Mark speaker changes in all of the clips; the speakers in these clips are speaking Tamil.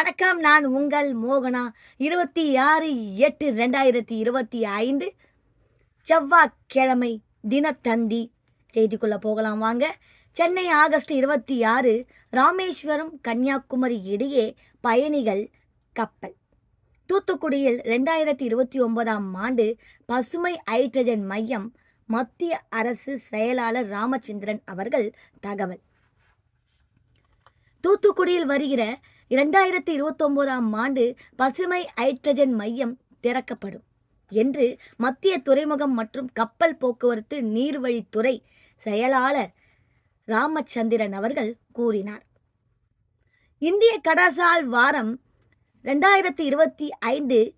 Speaker 1: வணக்கம் நான் உங்கள் மோகனா. இருபத்தி ஆறு எட்டு ரெண்டாயிரத்தி இருபத்தி ஐந்து செவ்வாய்க்கிழமை தினத்தந்தி. செய்திக்குள்ள போகலாம் வாங்க. சென்னை ஆகஸ்ட் இருபத்தி ஆறு ராமேஸ்வரம் கன்னியாகுமரி இடையே பயணிகள் கப்பல். தூத்துக்குடியில் ரெண்டாயிரத்தி இருபத்தி ஒன்பதாம் ஆண்டு பசுமை ஹைட்ரஜன் மையம் மத்திய அரசு செயலாளர் ராமச்சந்திரன் அவர்கள் தகவல். தூத்துக்குடியில் வருகிற இரண்டாயிரத்தி இருபத்தொம்போதாம் ஆண்டு பசுமை ஹைட்ரஜன் மையம் திறக்கப்படும் என்று மத்திய துறைமுகம் மற்றும் கப்பல் போக்குவரத்து நீர்வழித்துறை செயலாளர் ராமச்சந்திரன் அவர்கள் கூறினார். இந்திய கடசால் வாரம் ரெண்டாயிரத்தி இருபத்தி ஐந்து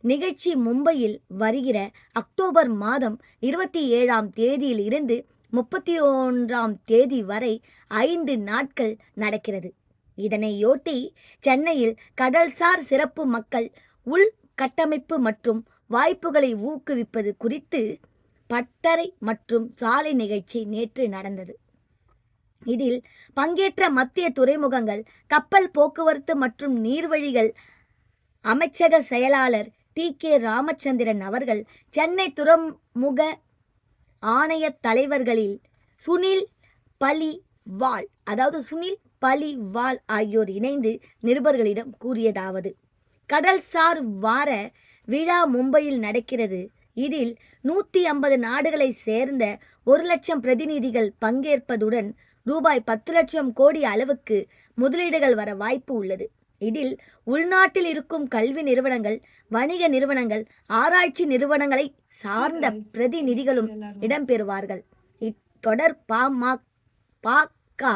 Speaker 1: நிகழ்ச்சி மும்பையில் வருகிற அக்டோபர் மாதம் இருபத்தி ஏழாம் தேதியில் இருந்து முப்பத்தி ஒன்றாம் தேதி வரை ஐந்து நாட்கள் நடக்கிறது. இதனையொட்டி சென்னையில் கடல்சார் சிறப்பு மக்கள் உள்கட்டமைப்பு மற்றும் வாய்ப்புகளை ஊக்குவிப்பது குறித்து பட்டறை மற்றும் சாலை நிகழ்ச்சி நேற்று நடந்தது. இதில் பங்கேற்ற மத்திய துறைமுகங்கள் கப்பல் போக்குவரத்து மற்றும் நீர்வழிகள் அமைச்சக செயலாளர் டி. கே. ராமச்சந்திரன் அவர்கள் சென்னை துறைமுக ஆணைய தலைவர்களில் சுனில் பலி வால் அதாவது சுனில் பலி வால் ஆகியோர் இணைந்து நிருபர்களிடம் கூறியதாவது. கடல்சார் வார விழா மும்பையில் நடக்கிறது. இதில் நூற்றி ஐம்பது நாடுகளை சேர்ந்த ஒரு லட்சம் பிரதிநிதிகள் பங்கேற்பதுடன் ரூபாய் பத்து லட்சம் கோடி அளவுக்கு முதலீடுகள் வர வாய்ப்பு உள்ளது. இதில் உள்நாட்டில் இருக்கும் கல்வி நிறுவனங்கள் வணிக நிறுவனங்கள் ஆராய்ச்சி நிறுவனங்களை சார்ந்த பிரதிநிதிகளும் இடம்பெறுவார்கள். இத்தொடர் பாமா கா.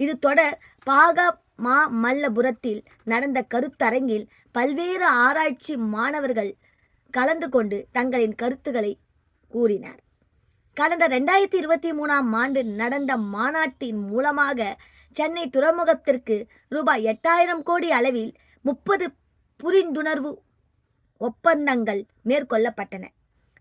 Speaker 1: இது தொடர் பாக மா மல்லபுரத்தில் நடந்த கருத்தரங்கில் பல்வேறு ஆராய்ச்சி மாணவர்கள் கலந்து கொண்டு தங்களின் கருத்துக்களை கூறினார். கடந்த ரெண்டாயிரத்தி இருபத்தி மூணாம் ஆண்டு நடந்த மாநாட்டின் மூலமாக சென்னை துறைமுகத்திற்கு ரூபாய் எட்டாயிரம் கோடி அளவில் முப்பது புரிந்துணர்வு ஒப்பந்தங்கள் மேற்கொள்ளப்பட்டன.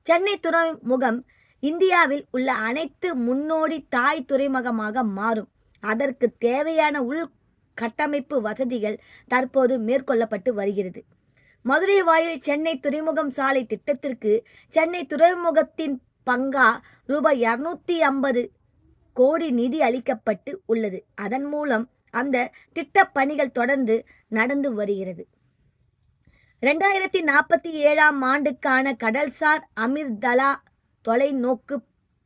Speaker 1: சென்னை துறைமுகம் இந்தியாவில் உள்ள அனைத்து முன்னோடி தாய் துறைமுகமாக மாறும். அதற்கு தேவையான உள் கட்டமைப்பு வசதிகள் தற்போது மேற்கொள்ளப்பட்டு வருகிறது. மதுரை வாயில் சென்னை துறைமுகம் சாலை திட்டத்திற்கு சென்னை துறைமுகத்தின் பங்கா ரூபாய் இரநூத்தி ஐம்பது கோடி நிதி அளிக்கப்பட்டு உள்ளது. அதன் மூலம் அந்த திட்டப் பணிகள் தொடர்ந்து நடந்து வருகிறது. ரெண்டாயிரத்தி நாற்பத்தி ஏழாம் ஆண்டுக்கான கடல்சார் அமிர்தலா தொலைநோக்கு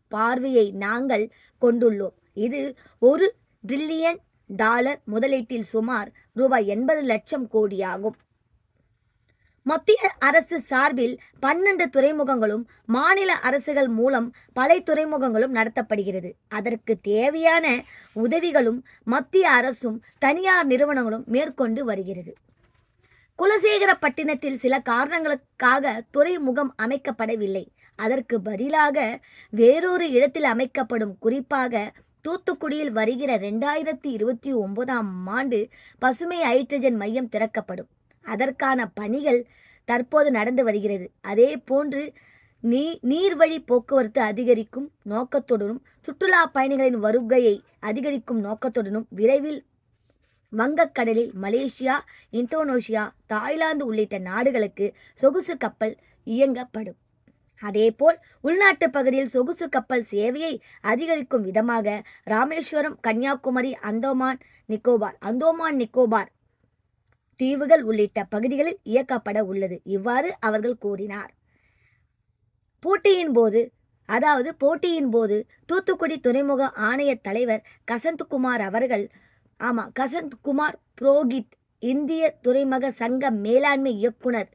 Speaker 1: பார்வையை நாங்கள் கொண்டுள்ளோம். இது ஒரு டிரில்லியன் டாலர் முதலீட்டில் சுமார் ரூபாய் எண்பது லட்சம் கோடியாகும். மத்திய அரசு சார்பில் பன்னெண்டு துறைமுகங்களும் மாநில அரசுகள் மூலம் பல துறைமுகங்களும் நடத்தப்படுகிறது. அதற்கு தேவையான உதவிகளும் மத்திய அரசும் தனியார் நிறுவனங்களும் மேற்கொண்டு வருகிறது. குலசேகரப்பட்டினத்தில் சில காரணங்களுக்காக துறைமுகம் அமைக்கப்படவில்லை. அதற்கு பதிலாக வேறொரு இடத்தில் அமைக்கப்படும் குறிப்பாக தூத்துக்குடியில் வருகிற ரெண்டாயிரத்தி இருபத்தி ஒன்பதாம் ஆண்டு பசுமை ஹைட்ரஜன் மையம் திறக்கப்படும். அதற்கான பணிகள் தற்போது நடந்து வருகிறது. அதே போன்று நீ நீர்வழி போக்குவரத்து அதிகரிக்கும் நோக்கத்துடனும் சுற்றுலா பயணிகளின் வருகையை அதிகரிக்கும் நோக்கத்துடனும் விரைவில் வங்கக்கடலில் மலேசியா இந்தோனேஷியா தாய்லாந்து உள்ளிட்ட நாடுகளுக்கு சொகுசு கப்பல் இயங்கப்படும். அதேபோல் உள்நாட்டு பகுதியில் சொகுசு கப்பல் சேவையை அதிகரிக்கும் விதமாக ராமேஸ்வரம் கன்னியாகுமரி அந்தோமான் நிக்கோபார் அந்தோமான் நிக்கோபார் தீவுகள் உள்ளிட்ட பகுதிகளில் இயக்கப்பட உள்ளது. இவ்வாறு அவர்கள் கூறினார். போட்டியின் போது அதாவது போட்டியின் போது தூத்துக்குடி துறைமுக ஆணைய தலைவர் கசந்த்குமார் அவர்கள் ஆமாம் கசந்த்குமார் புரோகித் இந்திய துறைமுக சங்க மேலாண்மை இயக்குனர்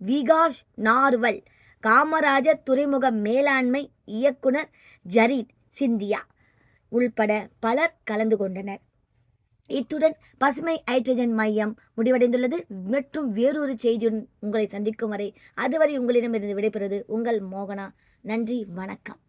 Speaker 1: விகாஷ் நார்வல் காமராஜர் துறைமுக மேலாண்மை இயக்குனர் ஜரீட் சிந்தியா உள்பட பலர் கலந்து கொண்டனர். இத்துடன் பசுமை ஹைட்ரஜன் மையம் முடிவடைந்துள்ளது. மற்றும் வேறொரு செய்தியுடன் உங்களை சந்திக்கும் வரை அதுவரை உங்களிடமிருந்து விடைபெறுவது உங்கள் மோகனா. நன்றி வணக்கம்.